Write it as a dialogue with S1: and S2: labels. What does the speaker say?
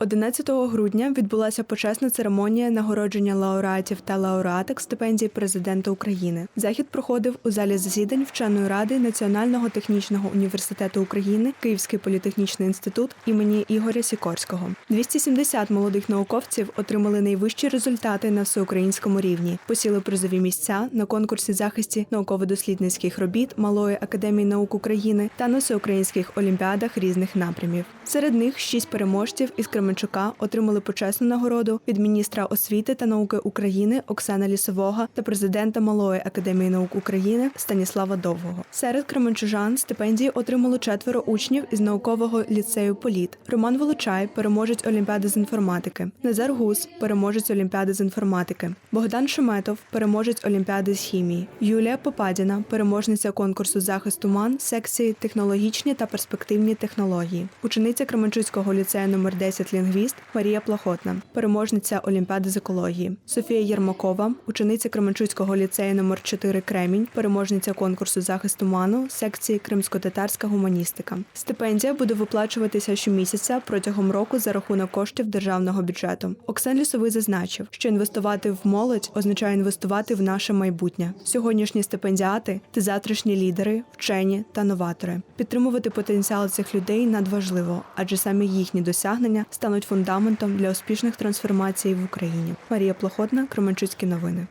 S1: 11 грудня відбулася почесна церемонія нагородження лауреатів та лауреаток стипендій президента України. Захід проходив у залі засідань вченої ради Національного технічного університету України, Київський політехнічний інститут імені Ігоря Сікорського. 270 молодих науковців отримали найвищі результати на всеукраїнському рівні, посіли призові місця на конкурсі захисті науково-дослідницьких робіт Малої академії наук України та на всеукраїнських олімпіадах різних напрямів. Серед них шість переможців із Кременчука отримали почесну нагороду від міністра освіти та науки України Оксана Лісового та президента Малої академії наук України Станіслава Довгого. Серед кременчужан стипендії отримало четверо учнів із наукового ліцею Політ. Роман Волочай, переможець Олімпіади з інформатики. Назар Гус, переможець Олімпіади з інформатики. Богдан Шеметов, переможець Олімпіади з хімії. Юлія Попадіна, переможниця конкурсу захисту МАН секції технологічні та перспективні технології. Учениця Кременчуцького ліцею номер 10 лінгвіст Марія Плахотна, переможниця Олімпіади з екології. Софія Єрмакова, учениця Кременчуцького ліцею номер 4 Кремінь, переможниця конкурсу захисту МАНу секції Кримсько-татарська гуманістика. Стипендія буде виплачуватися щомісяця протягом року за рахунок коштів державного бюджету. Оксан Лісовий зазначив, що інвестувати в молодь означає інвестувати в наше майбутнє. Сьогоднішні стипендіати це завтрашні лідери, вчені та новатори. Підтримувати потенціал цих людей надважливо, адже саме їхні досягнення стануть фундаментом для успішних трансформацій в Україні. Марія Плохотна, Кременчуцькі новини.